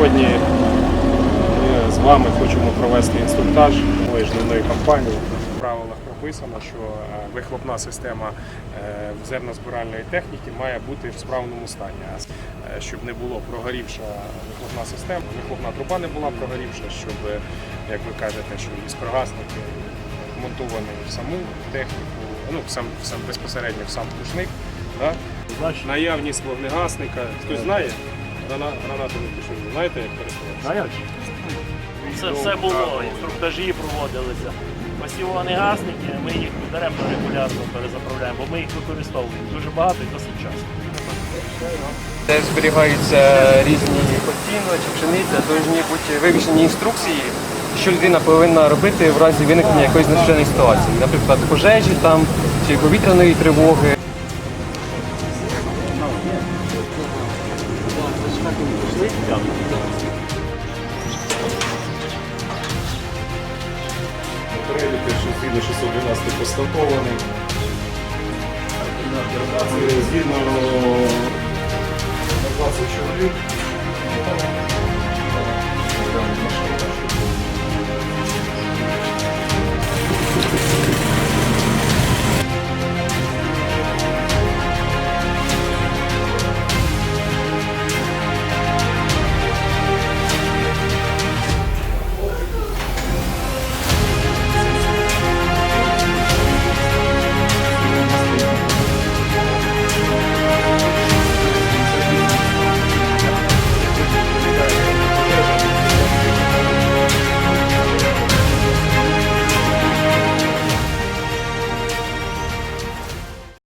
Сьогодні ми з вами хочемо провести інструктаж лижної кампанії. В правилах прописано, що е, вихлопна система е, зернозбиральної техніки має бути в справному стані, е, щоб не було прогорівша вихлопна система, вихлопна труба не була прогорівша, щоб, як ви кажете, що іскрогасник монтований в саму техніку, ну, в сам, в сам безпосередньо в сам пушник. Да? Наявність вогнегасника. Хтось знає? Грана- Гранатовий пушник. Знаєте, як користуватися? Це все було, інструктажі проводилися. Ось гасники, ми їх даремно регулярно перезаправляємо, бо ми їх використовуємо дуже багато і досить часто. Де зберігаються різні поцінувачі, пшениця, повинні бути вивішені інструкції, що людина повинна робити в разі виникнення якоїсь надзвичайної ситуації, наприклад, пожежі там чи повітряної тривоги. Переліки, що згідно 612 постатований. Згідно на 20 чоловік.